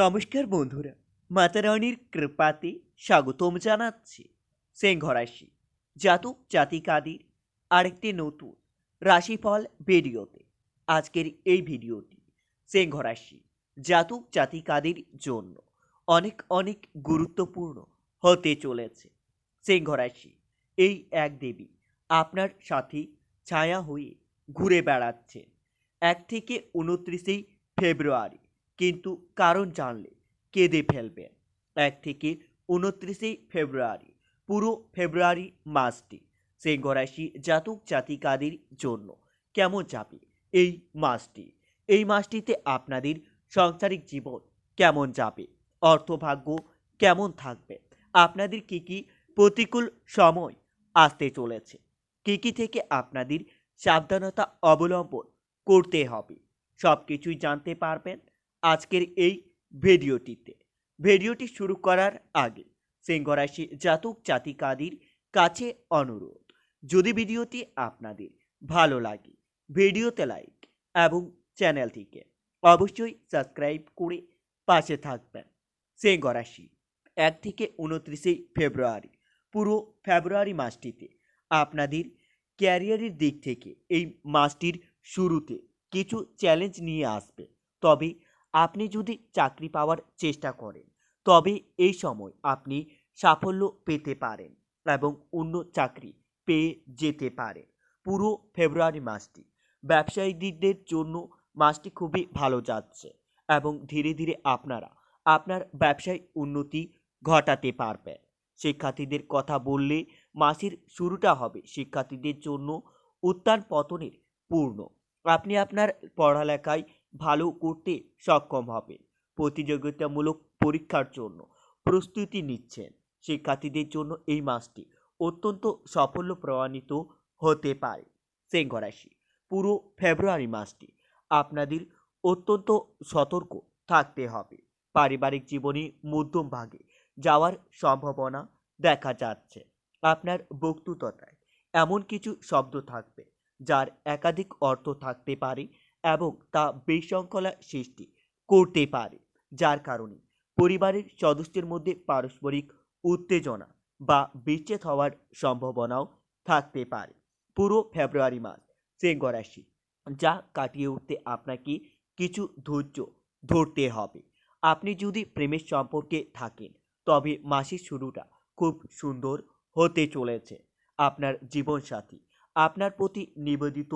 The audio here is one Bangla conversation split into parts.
নমস্কার বন্ধুরা, মাতা রানীর কৃপাতে স্বাগতম জানাচ্ছি সিংহ রাশি জাতক জাতিকাদের আরেকটি নতুন রাশিফল ভিডিওতে। আজকের এই ভিডিওটি সিংহ রাশি জাতক জাতিকাদের জন্য অনেক অনেক গুরুত্বপূর্ণ হতে চলেছে। সিংহ রাশি এই এক দেবী আপনার সাথে ছায়া হয়ে ঘুরে বেড়াচ্ছে এক থেকে উনত্রিশেই ফেব্রুয়ারি কিন্তু কারণ জানলে কেঁদে ফেলবেন এক থেকে উনত্রিশে ফেব্রুয়ারি, পুরো ফেব্রুয়ারি মাসটি সিংহ রাশি জাতক জাতিকাদের জন্য কেমন যাবে এই মাসটি? এই মাসটিতে আপনাদের সাংসারিক জীবন কেমন যাবে? অর্থভাগ্য কেমন থাকবে? আপনাদের কি কি প্রতিকূল সময় আসতে চলেছে? কি কি থেকে আপনাদের সাবধানতা অবলম্বন করতে হবে? সব কিছুই জানতে পারবেন। আজকের এই ভিডিওটিতে। ভিডিওটি শুরু করার আগে সিংহ রাশি জাতক জাতিকাদের কাছে অনুরোধ, যদি ভিডিওটি আপনাদের ভালো লাগে, ভিডিওতে লাইক এবং চ্যানেলটিকে অবশ্যই সাবস্ক্রাইব করে পাশে থাকবেন। সিংহ রাশি এক থেকে উনত্রিশে ফেব্রুয়ারি, পুরো ফেব্রুয়ারি মাসটিতে আপনাদের ক্যারিয়ারের দিক থেকে এই মাসটির শুরুতে কিছু চ্যালেঞ্জ নিয়ে আসবে। তবে আপনি যদি চাকরি পাওয়ার চেষ্টা করেন, তবে এই সময় আপনি সাফল্য পেতে পারেন এবং অন্য চাকরি পেয়ে যেতে পারেন। পুরো ফেব্রুয়ারি মাসটি ব্যবসায়ীদের জন্য মাসটি খুবই ভালো যাচ্ছে এবং ধীরে ধীরে আপনারা আপনার ব্যবসায় উন্নতি ঘটাতে পারবেন। শিক্ষার্থীদের কথা বললে মাসের শুরুটা হবে শিক্ষার্থীদের জন্য উত্থান পতনের পূর্ণ। আপনি আপনার পড়ালেখায় ভালো করতে সক্ষম হবেন। প্রতিযোগিতামূলক পরীক্ষার জন্য প্রস্তুতি নিচ্ছেন শিক্ষার্থীদের জন্য এই মাসটি অত্যন্ত সাফল্য প্রমাণিত হতে পারে। সিংহ রাশি, পুরো ফেব্রুয়ারি মাসটি আপনাদের অত্যন্ত সতর্ক থাকতে হবে। পারিবারিক জীবনে মধ্যম ভাগে যাওয়ার সম্ভাবনা দেখা যাচ্ছে। আপনার বক্তৃতায় এমন কিছু শব্দ থাকবে যার একাধিক অর্থ থাকতে পারে এবং তা বিশৃঙ্খলা সৃষ্টি করতে পারে, যার কারণে পরিবারের সদস্যের মধ্যে পারস্পরিক উত্তেজনা বা বিচ্ছেদ হওয়ার সম্ভাবনাও থাকতে পারে। পুরো ফেব্রুয়ারি মাস সিংহ রাশি, যা কাটিয়ে উঠতে আপনাকে কিছু ধৈর্য ধরতে হবে। আপনি যদি প্রেমের সম্পর্কে থাকেন, তবে মাসের শুরুটা খুব সুন্দর হতে চলেছে। আপনার জীবনসাথী আপনার প্রতি নিবেদিত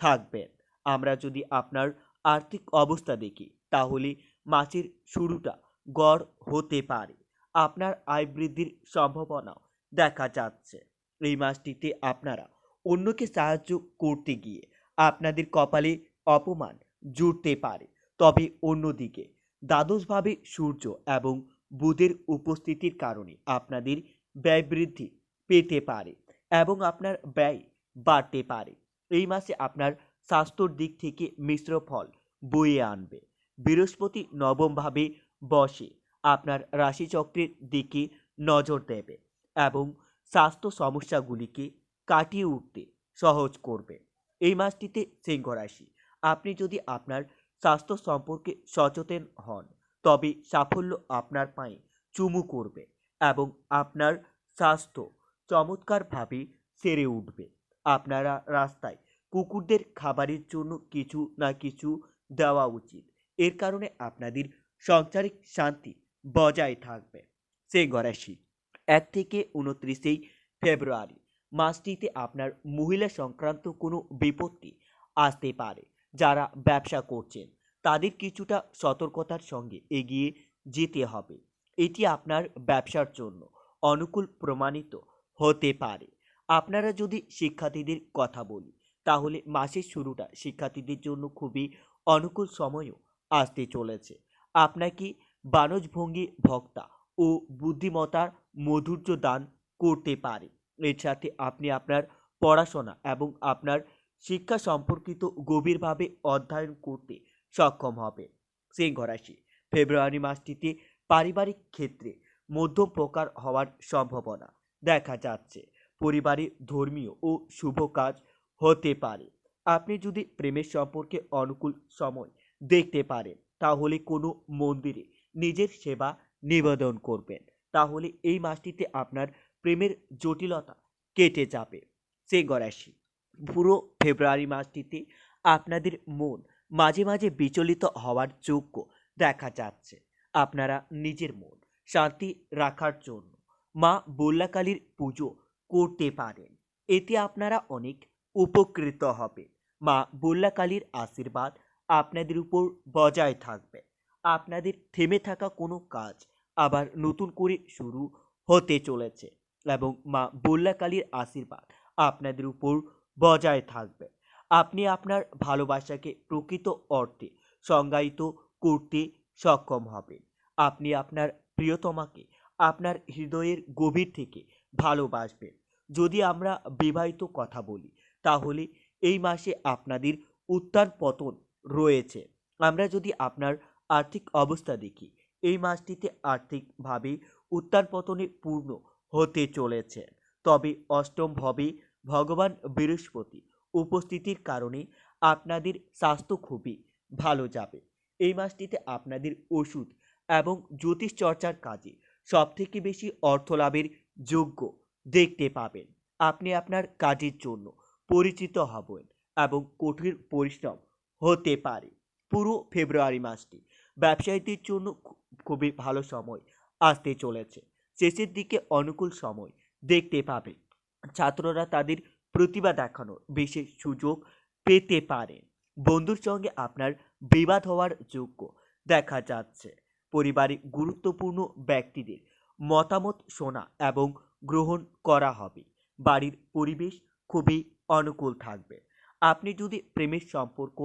থাকবেন। আমরা যদি আপনার আর্থিক অবস্থা দেখি, তাহলে মাসের শুরুটা গড় হতে পারে। আপনার আয় বৃদ্ধির সম্ভাবনাও দেখা যাচ্ছে। এই মাসটিতে আপনারা অন্যকে সাহায্য করতে গিয়ে আপনাদের কপালে অপমান জুড়তে পারে। তবে অন্যদিকে, দ্বাদশভাবে সূর্য এবং বুধের উপস্থিতির কারণে আপনাদের ব্যয় বৃদ্ধি পেতে পারে এবং আপনার ব্যয় বাড়তে পারে। এই মাসে আপনার স্বাস্থ্যর দিক থেকে মিশ্র ফল বয়ে আনবে। বৃহস্পতি নবমভাবে বসে আপনার রাশিচক্রের দিকে নজর দেবে এবং স্বাস্থ্য সমস্যাগুলিকে কাটিয়ে উঠতে সহজ করবে। এই মাসটিতে সিংহ রাশি, আপনি যদি আপনার স্বাস্থ্য সম্পর্কে সচেতন হন, তবে সাফল্য আপনার পায়ে চুমু করবে এবং আপনার স্বাস্থ্য চমৎকারভাবে সেরে উঠবে। আপনারা রাস্তায় কুকুরদের খাবারের জন্য কিছু না কিছু দেওয়া উচিত। এর কারণে আপনাদের সাংসারিক শান্তি বজায় থাকবে। সিংহ রাশি এক থেকে উনত্রিশেই ফেব্রুয়ারি। মাসটিতে আপনার মহিলা সংক্রান্ত কোনো বিপত্তি আসতে পারে। যারা ব্যবসা করছেন, তাদের কিছুটা সতর্কতার সঙ্গে এগিয়ে যেতে হবে। এটি আপনার ব্যবসার জন্য অনুকূল প্রমাণিত হতে পারে। আপনারা যদি শিক্ষার্থীদের কথা বলি তাহলে মাসের শুরুটা শিক্ষার্থীদের জন্য খুবই অনুকূল সময়ও আসতে চলেছে। আপনাকে বানজভঙ্গি ভক্তা ও বুদ্ধিমতার মধুর্য দান করতে পারে? এর সাথে আপনি আপনার পড়াশোনা এবং আপনার শিক্ষা সম্পর্কিত গভীরভাবে অধ্যয়ন করতে সক্ষম হবে সিংহ রাশি, ফেব্রুয়ারি মাসটিতে পারিবারিক ক্ষেত্রে মধ্যম প্রকার হওয়ার সম্ভাবনা দেখা যাচ্ছে। পরিবারে ধর্মীয় ও শুভ কাজ হতে পারে। আপনি যদি প্রেমের সম্পর্কে অনুকূল সময় দেখতে পারেন, তাহলে কোনো মন্দিরে নিজের সেবা নিবেদন করবেন। তাহলে এই মাসটিতে আপনার প্রেমের জটিলতা কেটে যাবে। সিংহ রাশি, পুরো ফেব্রুয়ারি মাসটিতে আপনাদের মন মাঝে মাঝে বিচলিত হওয়ার যোগ্য দেখা যাচ্ছে। আপনারা নিজের মন শান্তি রাখার জন্য মা বল্লাকালীর পুজো করতে পারেন। এতে আপনারা অনেক উপকৃত হবে। মা বল্লাকালীর আশীর্বাদ আপনাদের উপর বজায় থাকবে। আপনাদের থেমে থাকা কোনো কাজ আবার নতুন করে শুরু হতে চলেছে এবং মা বল্লাকালীর আশীর্বাদ আপনাদের উপর বজায় থাকবে। আপনি আপনার ভালোবাসাকে প্রকৃত অর্থে সংজ্ঞায়িত করতে সক্ষম হবেন। আপনি আপনার প্রিয়তমাকে আপনার হৃদয়ের গভীর থেকে ভালোবাসবেন। যদি আমরা বিবাহিত কথা বলি তাহলে এই মাসে আপনাদের উত্থান পতন রয়েছে। আমরা যদি আপনার আর্থিক অবস্থা দেখি, এই মাসটিতে আর্থিকভাবে উত্থান পতনে পূর্ণ হতে চলেছে। তবে অষ্টম ভবে ভগবান বৃহস্পতি। উপস্থিতির কারণে আপনাদের স্বাস্থ্য খুবই ভালো যাবে। এই মাসটিতে আপনাদের ওষুধ এবং জ্যোতিষ চর্চার কাজে সবথেকে বেশি অর্থ লাভের যোগ্য দেখতে পাবেন। আপনি আপনার কাজের জন্য পরিচিত হবেন এবং কঠিন পরিশ্রম হতে পারে। পুরো ফেব্রুয়ারি মাসটি ব্যবসায়ীদের জন্য খুবই ভালো সময় আসতে চলেছে। শেষের দিকে অনুকূল সময় দেখতে পাবে ছাত্ররা তাদের প্রতিভা দেখানোর বিশেষ সুযোগ পেতে পারেন। বন্ধুর সঙ্গে আপনার বিবাদ হওয়ার যোগ্য দেখা যাচ্ছে। পরিবারে গুরুত্বপূর্ণ ব্যক্তিদের মতামত শোনা এবং গ্রহণ করা হবে। বাড়ির পরিবেশ খুবই অনুকূল থাকবে। আপনি যদি প্রেমের সম্পর্ক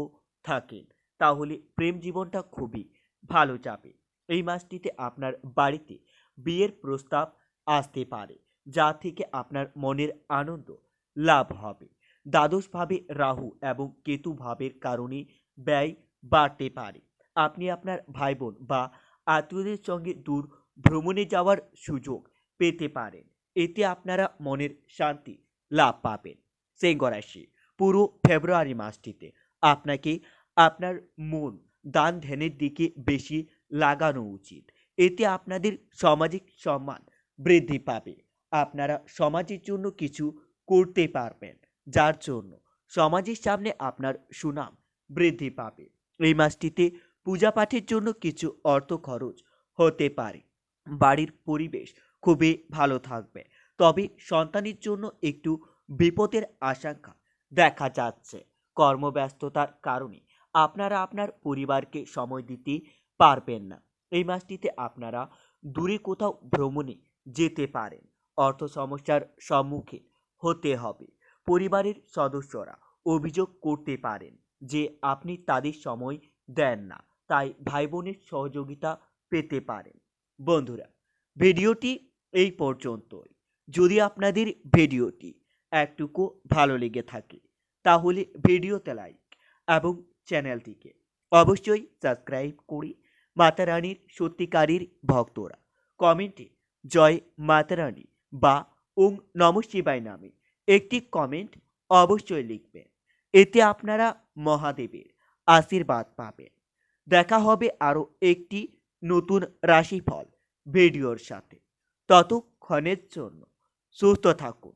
থাকেন, তাহলে প্রেম জীবনটা খুবই ভালো যাবে। এই মাসটিতে আপনার বাড়িতে বিয়ের প্রস্তাব আসতে পারে, যা থেকে আপনার মনের আনন্দ লাভ হবে। দ্বাদশভাবে রাহু এবং কেতু ভাবের কারণে ব্যয় বাড়তে পারে। আপনি আপনার ভাই বোন বা আত্মীয়দের সঙ্গে দূর ভ্রমণে যাওয়ার সুযোগ পেতে পারেন। এতে আপনারা মনের শান্তি লাভ পাবেন। সিংহ রাশি পুরো ফেব্রুয়ারি মাসটিতে আপনাকে আপনার মন দান ধ্যানের দিকে বেশি লাগানো উচিত। এতে আপনাদের সামাজিক সম্মান বৃদ্ধি পাবে। আপনারা সমাজের জন্য কিছু করতে পারবেন, যার জন্য সমাজের সামনে আপনার সুনাম বৃদ্ধি পাবে। এই মাসটিতে পূজা পাঠের জন্য কিছু অর্থ খরচ হতে পারে। বাড়ির পরিবেশ খুবই ভালো থাকবে। তবে সন্তানের জন্য একটু বিপদের আশঙ্কা দেখা যাচ্ছে। কর্মব্যস্ততার কারণে আপনারা আপনার পরিবারকে সময় দিতে পারবেন না। এই মাসটিতে আপনারা দূরে কোথাও ভ্রমণে যেতে পারেন। অর্থ সমস্যার সম্মুখীন হতে হবে। পরিবারের সদস্যরা অভিযোগ করতে পারেন যে আপনি তাদের সময় দেন না, তাই ভাই বোনের সহযোগিতা পেতে পারেন। বন্ধুরা, ভিডিওটি এই পর্যন্তই। যদি আপনাদের ভিডিওটি একটুকু ভালো লেগে থাকে। তাহলে ভিডিওতে লাইক এবং চ্যানেলটিকে অবশ্যই সাবস্ক্রাইব করে মাতা রানীর সত্যিকারীর ভক্তরা। কমেন্টে জয় মাতা রানী বা ওং নম শিবায় নামে একটি কমেন্ট অবশ্যই লিখবেন। এতে আপনারা মহাদেবের আশীর্বাদ পাবেন। দেখা হবে আরও একটি নতুন রাশিফল ভিডিওর সাথে। ততক্ষণের জন্য সুস্থ থাকুন।